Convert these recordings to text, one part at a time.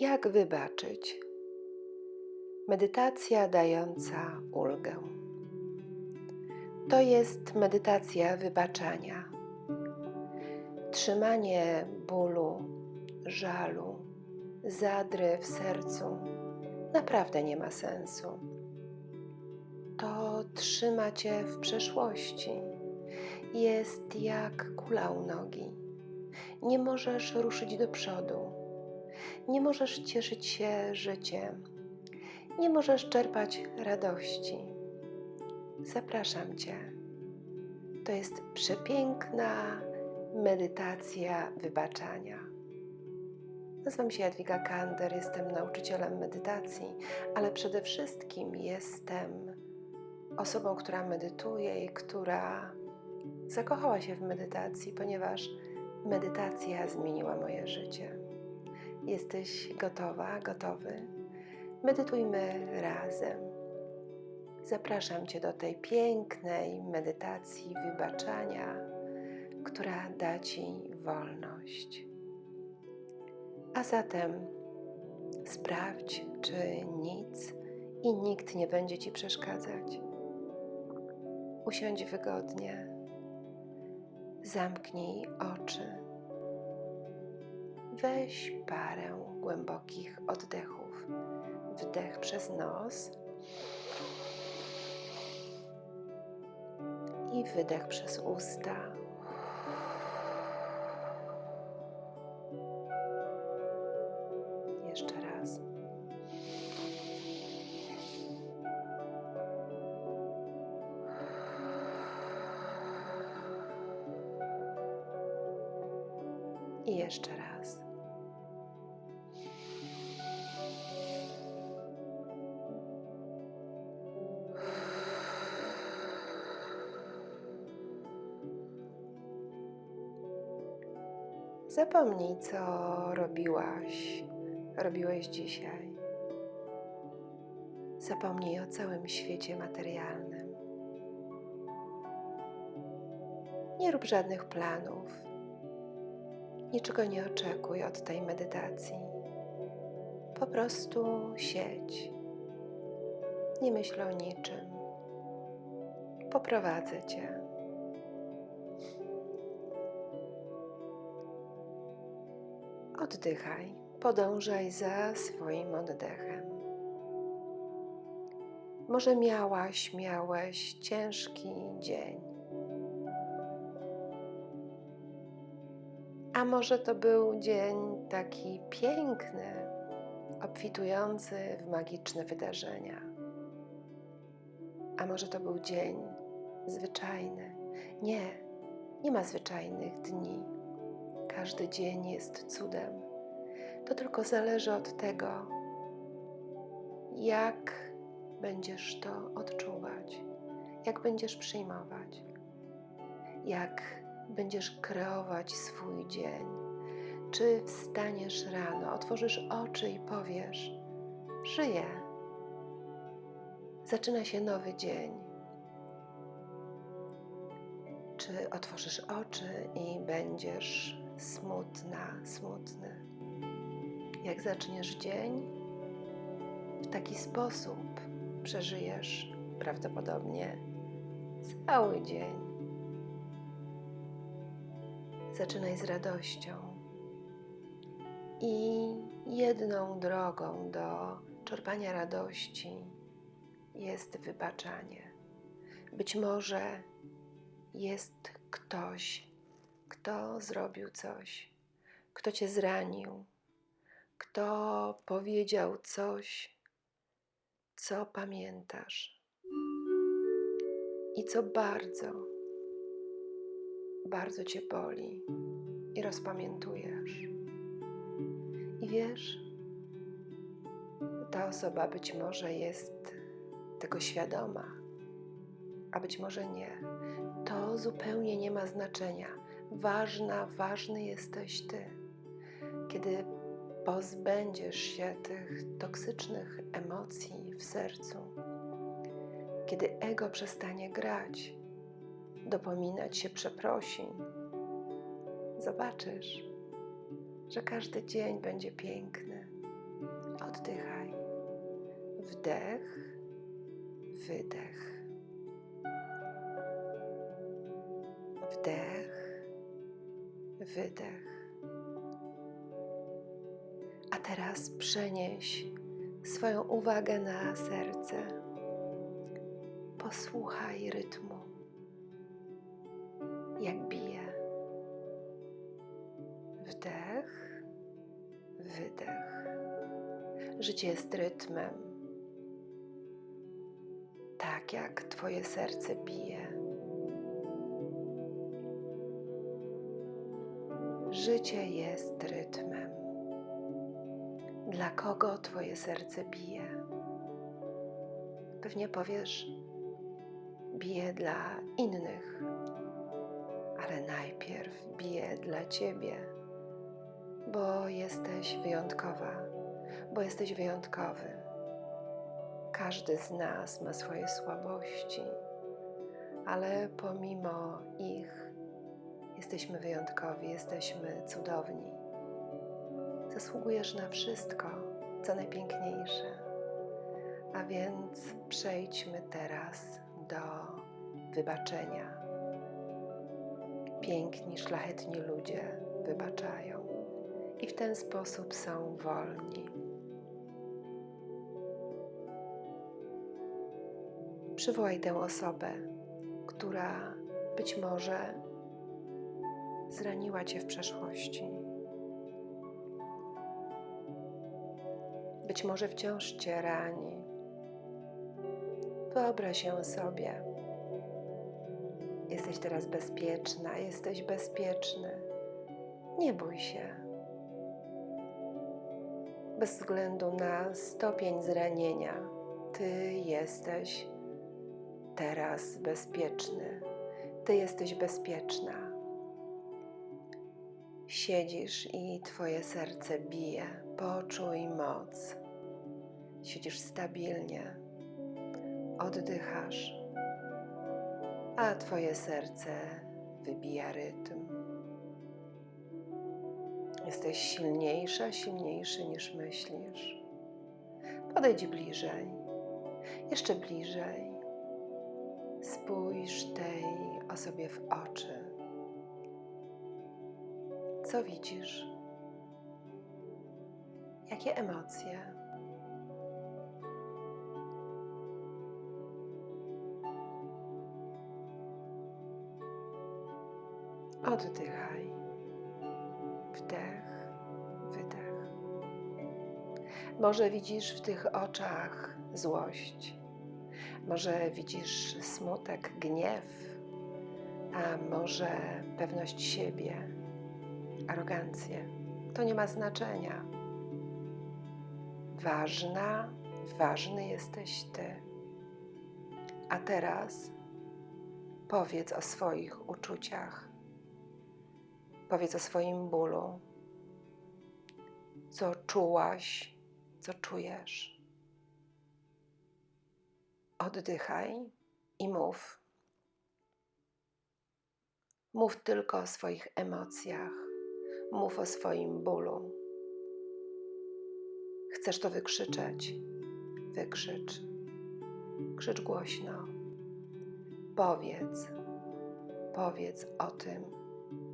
Jak wybaczyć? Medytacja dająca ulgę. To jest medytacja wybaczania. Trzymanie bólu, żalu, zadry w sercu naprawdę nie ma sensu. To trzyma cię w przeszłości. Jest jak kula u nogi. Nie możesz ruszyć do przodu. Nie możesz cieszyć się życiem. Nie możesz czerpać radości. Zapraszam Cię. To jest przepiękna medytacja wybaczania. Nazywam się Jadwiga Kander, jestem nauczycielem medytacji, ale przede wszystkim jestem osobą, która medytuje i która zakochała się w medytacji, ponieważ medytacja zmieniła moje życie. Jesteś gotowa, gotowy? Medytujmy razem. Zapraszam Cię do tej pięknej medytacji wybaczania, która da Ci wolność. A zatem sprawdź, czy nic i nikt nie będzie Ci przeszkadzać. Usiądź wygodnie, zamknij oczy. Weź parę głębokich oddechów. Wdech przez nos i wydech przez usta. Zapomnij, co robiłaś, robiłeś dzisiaj. Zapomnij o całym świecie materialnym. Nie rób żadnych planów. Niczego nie oczekuj od tej medytacji. Po prostu siedź. Nie myśl o niczym. Poprowadzę cię. Oddychaj, podążaj za swoim oddechem. Może miałaś, miałeś ciężki dzień. A może to był dzień taki piękny, obfitujący w magiczne wydarzenia. A może to był dzień zwyczajny. Nie, nie ma zwyczajnych dni. Każdy dzień jest cudem. To tylko zależy od tego, jak będziesz to odczuwać, jak będziesz przyjmować, jak będziesz kreować swój dzień. Czy wstaniesz rano, otworzysz oczy i powiesz: Żyję. Zaczyna się nowy dzień. Czy otworzysz oczy i będziesz smutna, smutny. Jak zaczniesz dzień, w taki sposób przeżyjesz prawdopodobnie cały dzień. Zaczynaj z radością. I jedną drogą do czerpania radości jest wybaczanie. Być może jest ktoś, kto zrobił coś, kto cię zranił, kto powiedział coś, co pamiętasz i co bardzo, bardzo cię boli i rozpamiętujesz. I wiesz, ta osoba być może jest tego świadoma, a być może nie. To zupełnie nie ma znaczenia ważna, ważny jesteś Ty. Kiedy pozbędziesz się tych toksycznych emocji w sercu, kiedy ego przestanie grać, dopominać się przeprosin, zobaczysz, że każdy dzień będzie piękny, Oddychaj. Wdech, wydech. Wdech, wydech. A teraz przenieś swoją uwagę na serce. Posłuchaj rytmu, jak bije. Wdech, wydech. Życie jest rytmem, tak jak Twoje serce bije. Życie jest rytmem. Dla kogo Twoje serce bije? Pewnie powiesz, bije dla innych, ale najpierw bije dla Ciebie, bo jesteś wyjątkowa, bo jesteś wyjątkowy. Każdy z nas ma swoje słabości, ale pomimo ich jesteśmy wyjątkowi, jesteśmy cudowni. Zasługujesz na wszystko, co najpiękniejsze. A więc przejdźmy teraz do wybaczenia. Piękni, szlachetni ludzie wybaczają i w ten sposób są wolni. Przywołaj tę osobę, która być może zraniła Cię w przeszłości. Być może wciąż Cię rani. Wyobraź ją sobie. Jesteś teraz bezpieczna, jesteś bezpieczny. Nie bój się. Bez względu na stopień zranienia, Ty jesteś teraz bezpieczny. Ty jesteś bezpieczna. Siedzisz i Twoje serce bije. Poczuj moc. Siedzisz stabilnie, oddychasz, a Twoje serce wybija rytm. Jesteś silniejsza, silniejszy niż myślisz. Podejdź bliżej, jeszcze bliżej. Spójrz tej osobie w oczy. Co widzisz? Jakie emocje? Oddychaj. Wdech, wydech. Może widzisz w tych oczach złość, może widzisz smutek, gniew, a może pewność siebie, arogancję. To nie ma znaczenia. Ważna, ważny jesteś Ty. A teraz powiedz o swoich uczuciach. Powiedz o swoim bólu. Co czułaś, co czujesz. Oddychaj i mów. Mów tylko o swoich emocjach. Mów o swoim bólu. Chcesz to wykrzyczeć? Wykrzycz. Krzycz głośno. Powiedz. Powiedz o tym,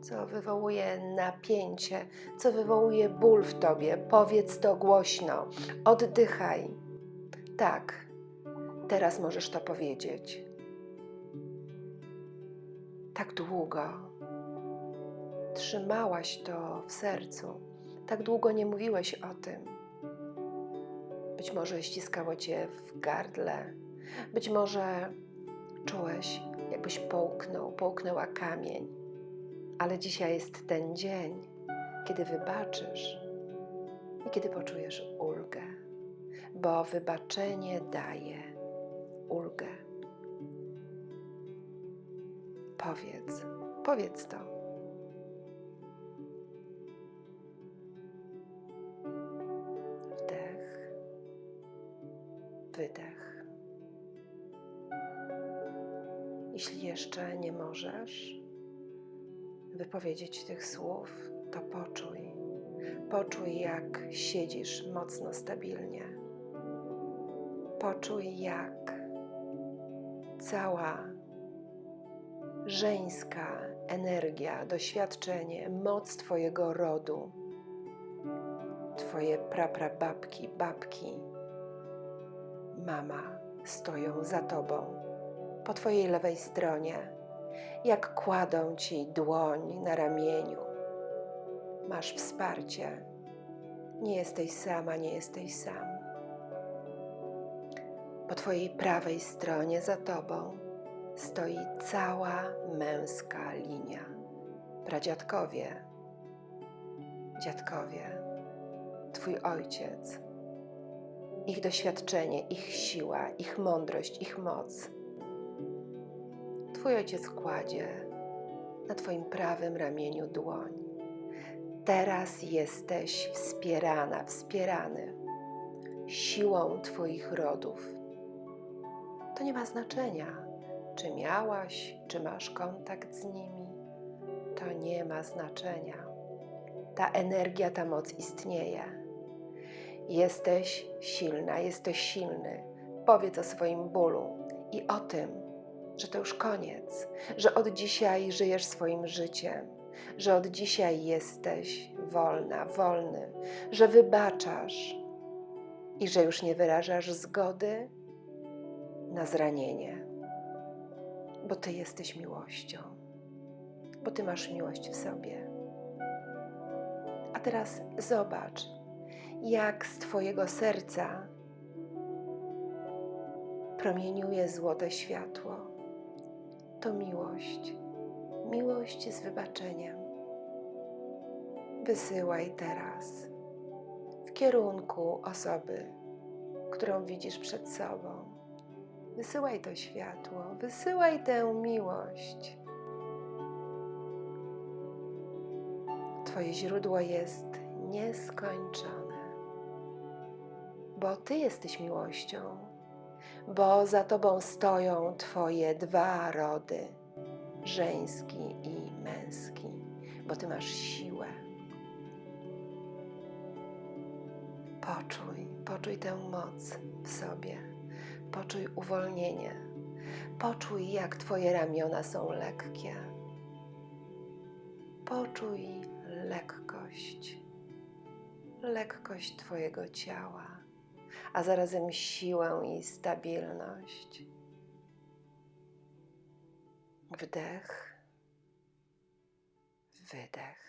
co wywołuje napięcie, co wywołuje ból w tobie. Powiedz to głośno. Oddychaj. Tak, teraz możesz to powiedzieć. Tak długo trzymałaś to w sercu, tak długo nie mówiłeś o tym. Być może ściskało cię w gardle, być może czułeś, jakbyś połknął, połknęła kamień, ale dzisiaj jest ten dzień, kiedy wybaczysz i kiedy poczujesz ulgę, bo wybaczenie daje ulgę. Powiedz, powiedz to. Wydech. Jeśli jeszcze nie możesz wypowiedzieć tych słów, to poczuj. Poczuj, jak siedzisz mocno stabilnie. Poczuj, jak cała żeńska energia, doświadczenie, moc Twojego rodu, Twoje praprababki, babki, mama stoją za Tobą, po Twojej lewej stronie, jak kładą Ci dłoń na ramieniu. Masz wsparcie. Nie jesteś sama, nie jesteś sam. Po Twojej prawej stronie za Tobą stoi cała męska linia. Pradziadkowie, dziadkowie, Twój ojciec, ich doświadczenie, ich siła, ich mądrość, ich moc. Twój ojciec kładzie na Twoim prawym ramieniu dłoń. Teraz jesteś wspierana, wspierany siłą Twoich rodów. To nie ma znaczenia, czy miałaś, czy masz kontakt z nimi. To nie ma znaczenia. Ta energia, ta moc istnieje. Jesteś silna, jesteś silny. Powiedz o swoim bólu i o tym, że to już koniec, że od dzisiaj żyjesz swoim życiem, że od dzisiaj jesteś wolna, wolny, że wybaczasz i że już nie wyrażasz zgody na zranienie, bo Ty jesteś miłością, bo Ty masz miłość w sobie. A teraz zobacz, jak z Twojego serca promieniuje złote światło. To miłość, miłość z wybaczeniem. Wysyłaj teraz w kierunku osoby, którą widzisz przed sobą. Wysyłaj to światło, wysyłaj tę miłość. Twoje źródło jest nieskończone, bo Ty jesteś miłością, bo za Tobą stoją Twoje dwa rody, żeński i męski, bo Ty masz siłę. Poczuj, poczuj tę moc w sobie, poczuj uwolnienie, poczuj, jak Twoje ramiona są lekkie. Poczuj lekkość, lekkość Twojego ciała, a zarazem siłę i stabilność. Wdech, wydech.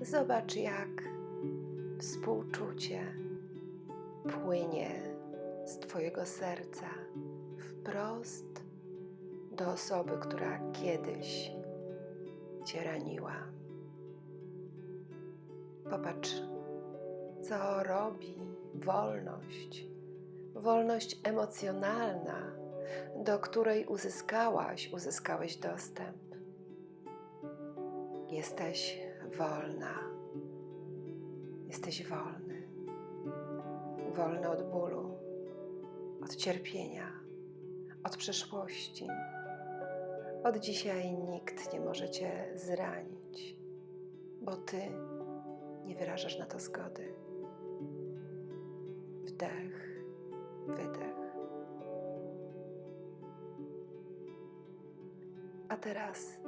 Zobacz, jak współczucie płynie z Twojego serca wprost do osoby, która kiedyś Cię raniła. Popatrz, co robi wolność, wolność emocjonalna, do której uzyskałaś, uzyskałeś dostęp. Jesteś wolna. Jesteś wolny. Wolny od bólu, od cierpienia, od przeszłości. Od dzisiaj nikt nie może cię zranić, bo ty nie wyrażasz na to zgody. Wdech, wydech. A teraz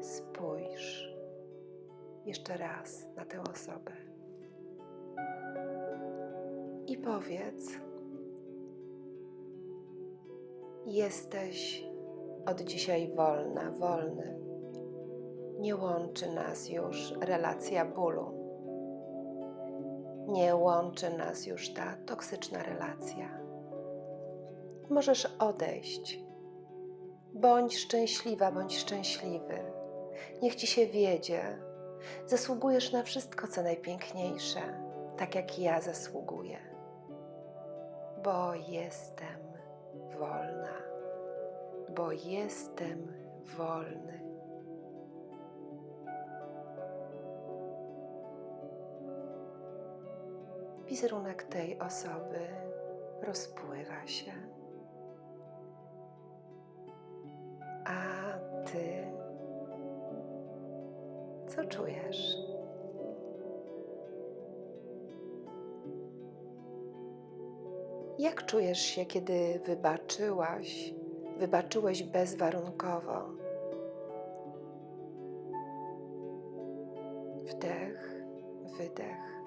spójrz jeszcze raz na tę osobę i powiedz: Jesteś od dzisiaj wolna, wolny. Nie łączy nas już relacja bólu. Nie łączy nas już ta toksyczna relacja. Możesz odejść. Bądź szczęśliwa, bądź szczęśliwy. Niech ci się wiedzie. Zasługujesz na wszystko, co najpiękniejsze, tak jak ja zasługuję, bo jestem wolna, bo jestem wolny. Wizerunek tej osoby rozpływa się. A ty co czujesz? Jak czujesz się, kiedy wybaczyłaś, wybaczyłeś bezwarunkowo? Wdech, wydech.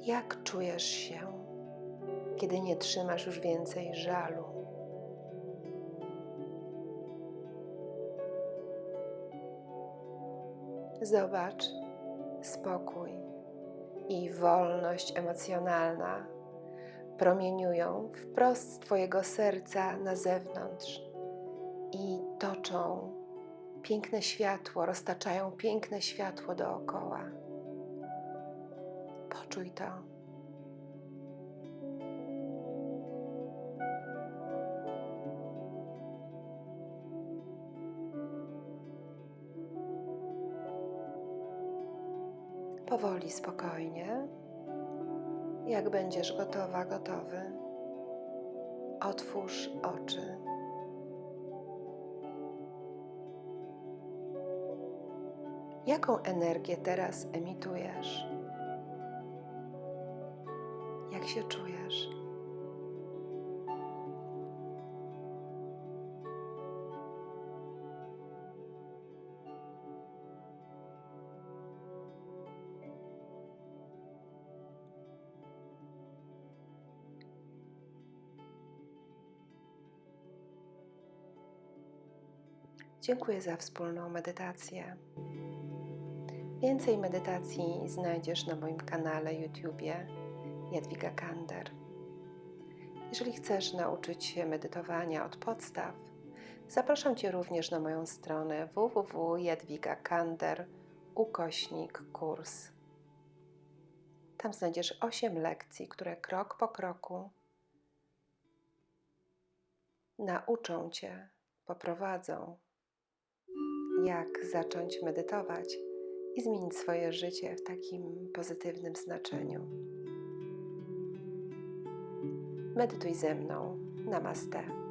Jak czujesz się, kiedy nie trzymasz już więcej żalu? Zobacz, spokój i wolność emocjonalna promieniują wprost z Twojego serca na zewnątrz i toczą piękne światło, roztaczają piękne światło dookoła. Poczuj to. Powoli, spokojnie. Jak będziesz gotowa, gotowy, otwórz oczy. Jaką energię teraz emitujesz? Jak się czujesz? Dziękuję za wspólną medytację. Więcej medytacji znajdziesz na moim kanale YouTube Jadwiga Kander. Jeżeli chcesz nauczyć się medytowania od podstaw, zapraszam Cię również na moją stronę www.jadwigakander ukośnik kurs. Tam znajdziesz 8 lekcji, które krok po kroku nauczą Cię, poprowadzą, jak zacząć medytować i zmienić swoje życie w takim pozytywnym znaczeniu. Medytuj ze mną. Namaste.